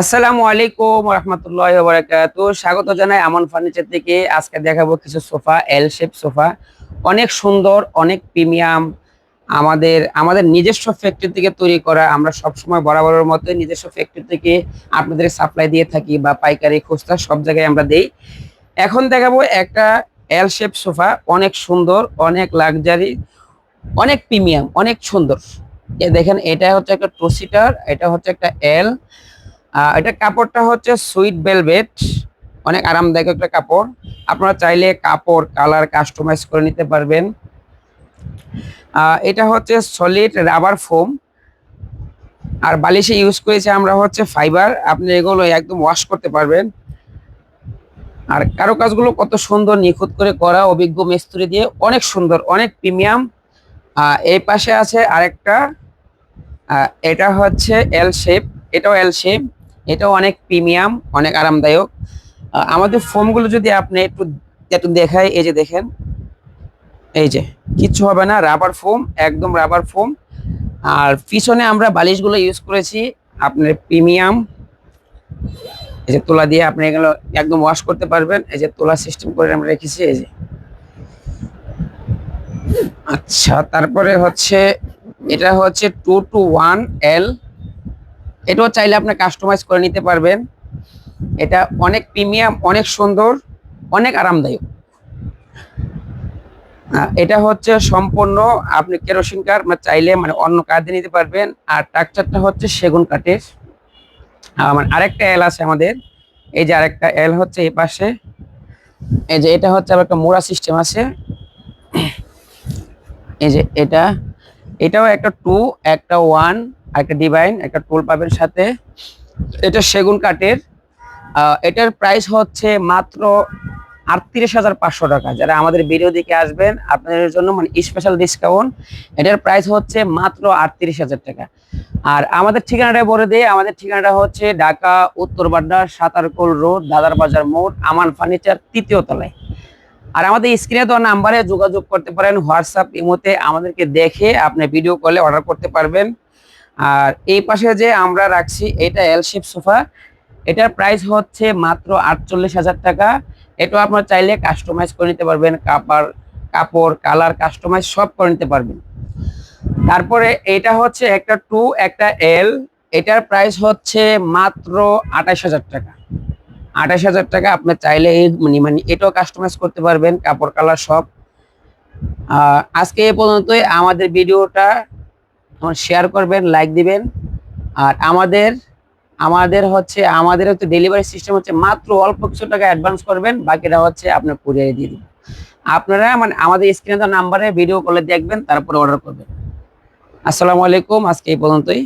আসসালামু আলাইকুম রহমতুল্লাহ বারাকাতু স্বাগত জানাই আমন ফার্নিচার থেকে। আজকে দেখাবো কিছু সোফা এল শেপ সোফা। অনেক সুন্দর, অনেক প্রিমিয়াম। আমাদের আমাদের নিজস্ব ফ্যাক্টরি থেকে তৈরি করা। আমরা সবসময় বরাবরের মতো নিজস্ব ফ্যাক্টরি থেকে আপনাদের সাপ্লাই দিয়ে থাকি বা পাইকারি, খুচরা সব জায়গায় আমরা দেই। এখন দেখাবো একটা এল শেপ সোফা। অনেক সুন্দর, অনেক লাক্সারি অনেক প্রিমিয়াম, অনেক সুন্দর। দেখেন, এটা হচ্ছে একটা টু সিটার এটা হচ্ছে একটা এল এটা কাপড়টা হচ্ছে সুইট বেলভেট অনেক আরামদায়ক একটা কাপড়। আপনারা চাইলে কাপড়, কালার কাস্টমাইজ করে নিতে পারবেন। এটা হচ্ছে সলিড রাবার ফোম। আর বালিশে ইউজ করেছি আমরা হচ্ছে ফাইবার। আপনি এগুলো একদম ওয়াশ করতে পারবেন। আর কারও কাজগুলো কত সুন্দর, নিখুঁত করে করা, অভিজ্ঞ মিস্ত্রি দিয়ে অনেক সুন্দর, অনেক প্রিমিয়াম। এই পাশে আছে আরেকটা। এটা হচ্ছে এল শেপ এটাও এল শেপ এটাও অনেক প্রিমিয়াম, অনেক আরামদায়ক। আমাদের ফোমগুলো যদি আপনি একটু একটু দেখায় এই যে দেখেন, এই যে, কিচ্ছু হবে না রাবার ফোম একদম রাবার ফোম আর পিছনে আমরা বালিশগুলো ইউজ করেছি, আপনার প্রিমিয়াম। এই যে তোলা দিয়ে আপনি এগুলো একদম ওয়াশ করতে পারবেন। এই যে তোলা সিস্টেম করে আমরা রেখেছি, এই যে। আচ্ছা তারপরে হচ্ছে, এটা হচ্ছে টু টু ওয়ান এল এটাও চাইলে আপনি কাস্টমাইজ করে নিতে পারবেন। এটা অনেক প্রিমিয়াম অনেক সুন্দর, অনেক আরামদায়ক। এটা হচ্ছে সম্পূর্ণ আপনি কেরোসিন কাঠ মানে চাইলে মানে অন্য কাঠ নিতে পারবেন। আর ট্রাকচারটা হচ্ছে সেগুন কাঠের। মানে আরেকটা এল আছে আমাদের। এই যে আরেকটা এল হচ্ছে এই পাশে। এই যে এটা হচ্ছে আবার একটা মোড়া সিস্টেম আছে। এই যে এটা, এটাও একটা টু একটা ওয়ান একটা ডিভাইন একটা টোল পাবেন সাথে। এটা সেগুন কাঠের। এটার প্রাইস হচ্ছে মাত্র আটত্রিশ হাজার পাঁচশো টাকা। যারা আমাদের ভিডিও দিকে আসবেন, আপনাদের জন্য মানে স্পেশাল ডিসকাউন্ট এটার প্রাইস হচ্ছে মাত্র আটত্রিশ হাজার টাকা। আর আমাদের ঠিকানাটা বলে দিই, আমাদের ঠিকানাটা হচ্ছে ঢাকা, উত্তর বাড্ডা সাতারকোল রোড, দাদার বাজার মোড়, আমান ফার্নিচার তৃতীয় তলায়। আর আমাদের স্ক্রিনে দেওয়া নাম্বারে যোগাযোগ করতে পারেন হোয়াটসঅ্যাপ ইমোতে আমাদেরকে দেখে আপনি ভিডিও কলে অর্ডার করতে পারবেন। আর এই পাশে যে আমরা রাখছি, এটা এল শেপ সোফা এটার প্রাইস হচ্ছে মাত্র আটচল্লিশ হাজার টাকা। এটা আপনারা চাইলে কাস্টমাইজ করে নিতে পারবেন। কাপড় কাপড় কালার কাস্টমাইজ সব করে নিতে পারবেন। তারপরে এটা হচ্ছে একটা টু একটা এল এটার প্রাইস হচ্ছে মাত্র আঠাশ হাজার টাকা। আঠাশ হাজার টাকা আপনি চাইলে এই মানে মানে এটাও কাস্টমাইজ করতে পারবেন, কাপড় কালার সব। আজকে এ পর্যন্তই। আমাদের ভিডিওটা শেয়ার করবেন লাইক দিবেন। আর আমাদের আমাদের হচ্ছে আমাদের হচ্ছে ডেলিভারি সিস্টেম হচ্ছে মাত্র অল্প কিছু টাকা অ্যাডভান্স করবেন, বাকিটা হচ্ছে আপনার কুরিয়ারে দিয়ে দেবেন। আপনারা মানে আমাদের স্ক্রিনে তো নাম্বারে ভিডিও কলে দেখবেন, তারপরে অর্ডার করবেন। আসসালামু আলাইকুম, আজকে এই পর্যন্তই।